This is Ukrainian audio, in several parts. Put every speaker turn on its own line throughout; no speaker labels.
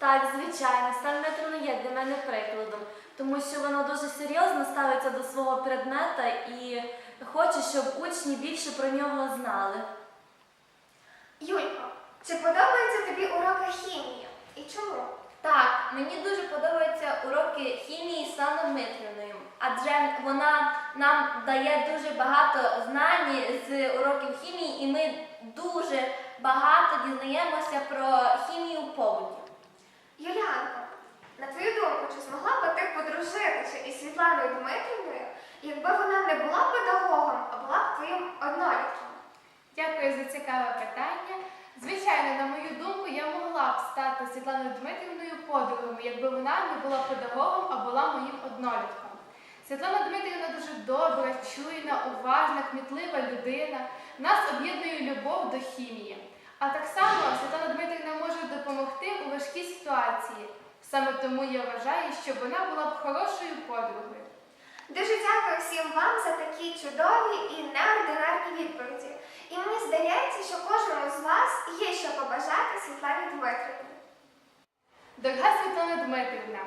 Так, звичайно, Стан Дмитрівна є для мене прикладом, тому що вона дуже серйозно ставиться до свого предмета і хоче, щоб учні більше про нього знали.
Юлько, чи подобаються тобі уроки хімії? І чому?
Так, мені дуже подобаються уроки хімії з Саною Дмитрівною, адже вона нам дає дуже багато знань з уроків хімії, і ми дуже багато дізнаємося про хімію побуті.
Юліанко, на твою думку, чи змогла би ти подружитися із Світланою Дмитрівною, якби вона не була педагогом, а була б твоїм однолітком?
Дякую за цікаве питання. Звичайно, на мою думку, я могла б стати Світланою Дмитрівною подругою, якби вона не була педагогом, а була моїм однолітком. Світлана Дмитрівна дуже добра, чуйна, уважна, кмітлива людина. Нас об'єднує любов до хімії. А так само Світлана Дмитрівна може допомогти у важкій ситуації. Саме тому я вважаю, що вона була б хорошою подругою.
Дуже дякую всім вам за такі чудові і неординарні відповіді. І мені здається, що кожному з вас є що побажати Світлані Дмитрівні.
Дорога Світлана Дмитрівна,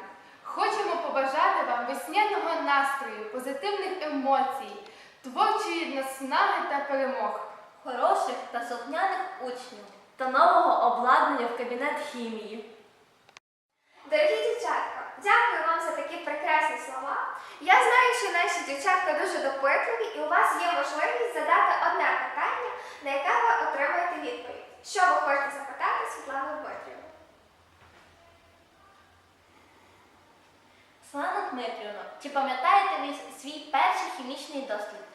хочемо побажати вам весняного настрою, позитивних емоцій, творчої наснаги та перемог.
Хороших та слухняних учнів.
Та нового обладнання в кабінет хімії.
Дорогі дівчатка, дякую вам за такі прекрасні слова. Я знаю, що наші дівчатка дуже допитливі, і у вас є можливість задати одне питання, на яке ви отримаєте відповідь. Що ви хочете запитати Світлану Дмитрівну?
Слава Дмитрівна, чи пам'ятаєте ви свій перший хімічний дослід?